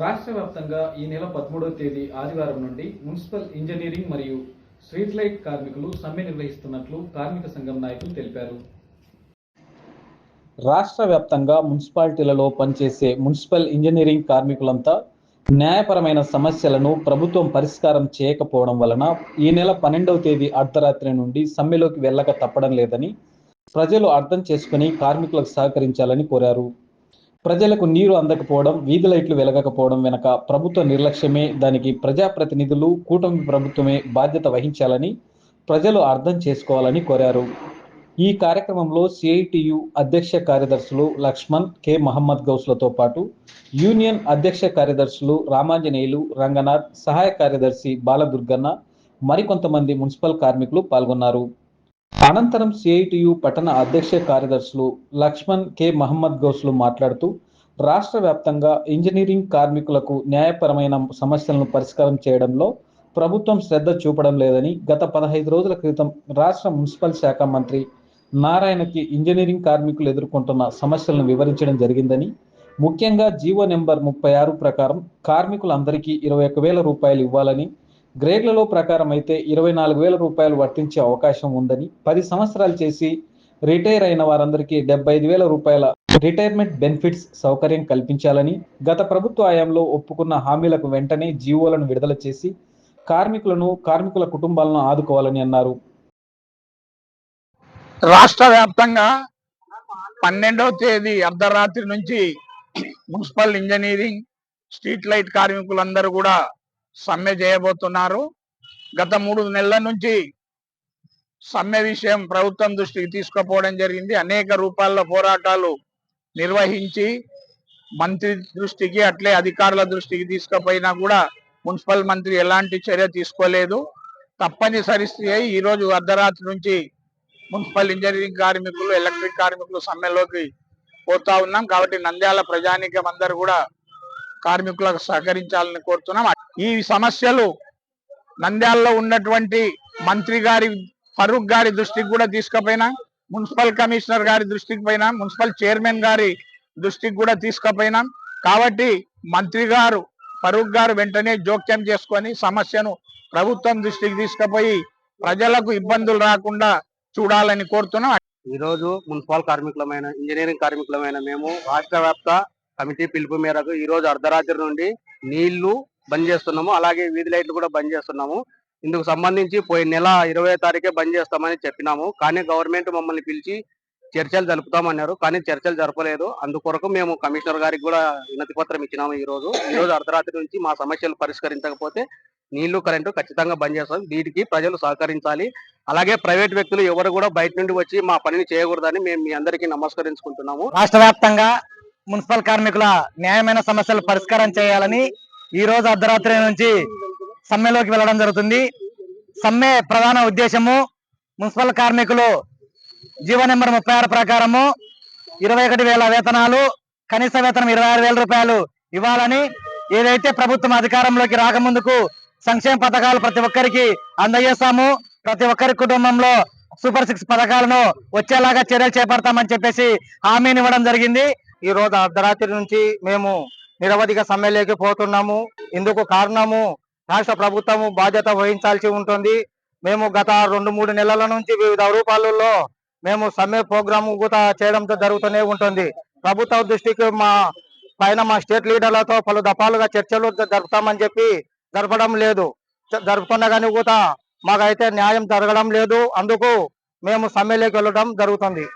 రాష్ట్ర వ్యాప్తంగా ఈ నెల పదమూడవ తేదీ ఆదివారం నుండి మున్సిపల్ ఇంజనీరింగ్ మరియు స్ట్రీట్ లైట్ కార్మికులు సమ్మె నిర్వహిస్తున్నట్లు కార్మిక సంఘం నాయకులు తెలిపారు. రాష్ట్ర వ్యాప్తంగా మున్సిపాలిటీలలో పనిచేసే మున్సిపల్ ఇంజనీరింగ్ కార్మికులంతా న్యాయపరమైన సమస్యలను ప్రభుత్వం పరిష్కారం చేయకపోవడం వలన ఈ నెల పన్నెండవ తేదీ అర్ధరాత్రి నుండి సమ్మెలోకి వెళ్ళక తప్పడం లేదని ప్రజలు అర్థం చేసుకుని కార్మికులకు సహకరించాలని కోరారు. ప్రజలకు నీరు అందకపోవడం వీధి లైట్లు వెలగకపోవడం వెనక ప్రభుత్వ నిర్లక్ష్యమే. దానికి ప్రజాప్రతినిధులు కూటమి ప్రభుత్వమే బాధ్యత వహించాలని ప్రజలు అర్థం చేసుకోవాలని కోరారు. ఈ కార్యక్రమంలో సిఐటియు అధ్యక్ష కార్యదర్శులు లక్ష్మణ్ కె. మహమ్మద్ గౌస్లతో పాటు యూనియన్ అధ్యక్ష కార్యదర్శులు రామాంజనేయులు రంగనాథ్ సహాయ కార్యదర్శి బాలదుర్గన్న మరికొంతమంది మున్సిపల్ కార్మికులు పాల్గొన్నారు. అనంతరం సిఐటియు పట్టణ అధ్యక్ష కార్యదర్శులు లక్ష్మణ్ కె. మహమ్మద్ గౌస్లు మాట్లాడుతూ రాష్ట్ర వ్యాప్తంగా ఇంజనీరింగ్ కార్మికులకు న్యాయపరమైన సమస్యలను పరిష్కారం చేయడంలో ప్రభుత్వం శ్రద్ధ చూపడం లేదని గత పదహైదు రోజుల క్రితం రాష్ట్ర మున్సిపల్ శాఖ మంత్రి నారాయణకి ఇంజనీరింగ్ కార్మికులు ఎదుర్కొంటున్న సమస్యలను వివరించడం జరిగిందని ముఖ్యంగా జీవో నెంబర్ ముప్పై ఆరు ప్రకారం కార్మికులందరికీ ఇరవై ఒక వేల రూపాయలు ఇవ్వాలని గ్రేడ్లలో ప్రకారం అయితే ఇరవై నాలుగు వేల రూపాయలు వర్తించే అవకాశం ఉందని పది సంవత్సరాలు చేసి రిటైర్ అయిన వారందరికీ డెబ్బై ఐదు వేల రూపాయల రిటైర్మెంట్ బెనిఫిట్స్ సౌకర్యం కల్పించాలని గత ప్రభుత్వ హయాంలో ఒప్పుకున్న హామీలకు వెంటనే జీవోలను విడుదల చేసి కార్మికులను కార్మికుల కుటుంబాలను ఆదుకోవాలని అన్నారు. రాష్ట్ర వ్యాప్తంగా పన్నెండవ తేదీ అర్ధరాత్రి నుంచి మున్సిపల్ ఇంజనీరింగ్ స్ట్రీట్ లైట్ కార్మికులందరూ కూడా సమ్మె చేయబోతున్నారు. గత మూడు నెలల నుంచి సమ్మె విషయం ప్రభుత్వం దృష్టికి తీసుకుపోవడం జరిగింది. అనేక రూపాల్లో పోరాటాలు నిర్వహించి మంత్రి దృష్టికి అట్లే అధికారుల దృష్టికి తీసుకుపోయినా కూడా మున్సిపల్ మంత్రి ఎలాంటి చర్య తీసుకోలేదు. తప్పనిసరి అయి ఈరోజు అర్ధరాత్రి నుంచి మున్సిపల్ ఇంజనీరింగ్ కార్మికులు ఎలక్ట్రిక్ కార్మికులు సమ్మెలోకి పోతా ఉన్నాం. కాబట్టి నంద్యాల ప్రజానికం అందరు కూడా కార్మికులకు సహకరించాలని కోరుతున్నాం. ఈ సమస్యలు నంద్యాలలో ఉన్నటువంటి మంత్రి గారి ఫరూక్ గారి దృష్టికి కూడా తీసుకుపోయినా మున్సిపల్ కమిషనర్ గారి దృష్టికి పోయినా మున్సిపల్ చైర్మన్ గారి దృష్టికి కూడా తీసుకుపోయినాం కాబట్టి మంత్రి గారు ఫరూక్ గారు వెంటనే జోక్యం చేసుకొని సమస్యను ప్రభుత్వం దృష్టికి తీసుకుపోయి ప్రజలకు ఇబ్బందులు రాకుండా చూడాలని కోరుతున్నాం. ఈ రోజు మున్సిపల్ కార్మికులమైన ఇంజనీరింగ్ కార్మికులమైన మేము రాష్ట్ర వ్యాప్త కమిటీ పిలుపు మేరకు ఈ రోజు అర్ధరాత్రి నుండి నీళ్ళు బంద్ చేస్తున్నాము. అలాగే వీధి లైట్లు కూడా బంద్ చేస్తున్నాము. ఇందుకు సంబంధించి పోయిన నెల ఇరవై తారీఖే బంద్ చేస్తామని చెప్పినాము. కానీ గవర్నమెంట్ మమ్మల్ని పిలిచి చర్చలు జరుపుతామన్నారు. కానీ చర్చలు జరపలేదు. అందుకొరకు మేము కమిషనర్ గారికి కూడా వినతి పత్రం ఇచ్చినాము ఈ రోజు. ఈ రోజు అర్ధరాత్రి నుంచి మా సమస్యలు పరిష్కరించకపోతే నీళ్ళు కరెంటు ఖచ్చితంగా బంద్ చేస్తాం. వీటికి ప్రజలు సహకరించాలి. అలాగే ప్రైవేట్ వ్యక్తులు ఎవరు కూడా బయట నుండి వచ్చి మా పనిని చేయకూడదని మేము మీ అందరికీ నమస్కరించుకుంటున్నాము. రాష్ట్ర వ్యాప్తంగా మున్సిపల్ కార్మికుల న్యాయమైన సమస్యలు పరిష్కారం చేయాలని ఈ రోజు అర్ధరాత్రి నుంచి సమ్మెలోకి వెళ్ళడం జరుగుతుంది. సమ్మె ప్రధాన ఉద్దేశము మున్సిపల్ కార్మికులు జీవ నెంబర్ ముప్పై ఆరు ప్రకారము ఇరవై ఒకటి వేల వేతనాలు కనీస వేతనం ఇరవై ఆరు వేల రూపాయలు ఇవ్వాలని ఏదైతే ప్రభుత్వం అధికారంలోకి రాకముందుకు సంక్షేమ పథకాలు ప్రతి ఒక్కరికి అందజేస్తాము. ప్రతి ఒక్కరి కుటుంబంలో సూపర్ సిక్స్ పథకాలను వచ్చేలాగా చర్యలు చేపడతామని చెప్పేసి హామీని ఇవ్వడం జరిగింది. ఈ రోజు అర్ధరాత్రి నుంచి మేము నిరవధిక సమ్మెలోకి పోతున్నాము. ఇందుకు కారణము రాష్ట్ర ప్రభుత్వము బాధ్యత వహించాల్సి ఉంటుంది. మేము గత రెండు మూడు నెలల నుంచి వివిధ రూపాలలో మేము సమ్మె ప్రోగ్రాము కూడా చేయడంతో జరుగుతూనే ఉంటుంది. ప్రభుత్వ దృష్టికి మా పైన మా స్టేట్ లీడర్లతో పలు దఫాలుగా చర్చలు జరుపుతామని చెప్పి జరపడం లేదు. జ- కానీ కూడా మాకైతే న్యాయం జరగడం లేదు. అందుకు మేము సమ్మెలోకి వెళ్ళడం జరుగుతుంది.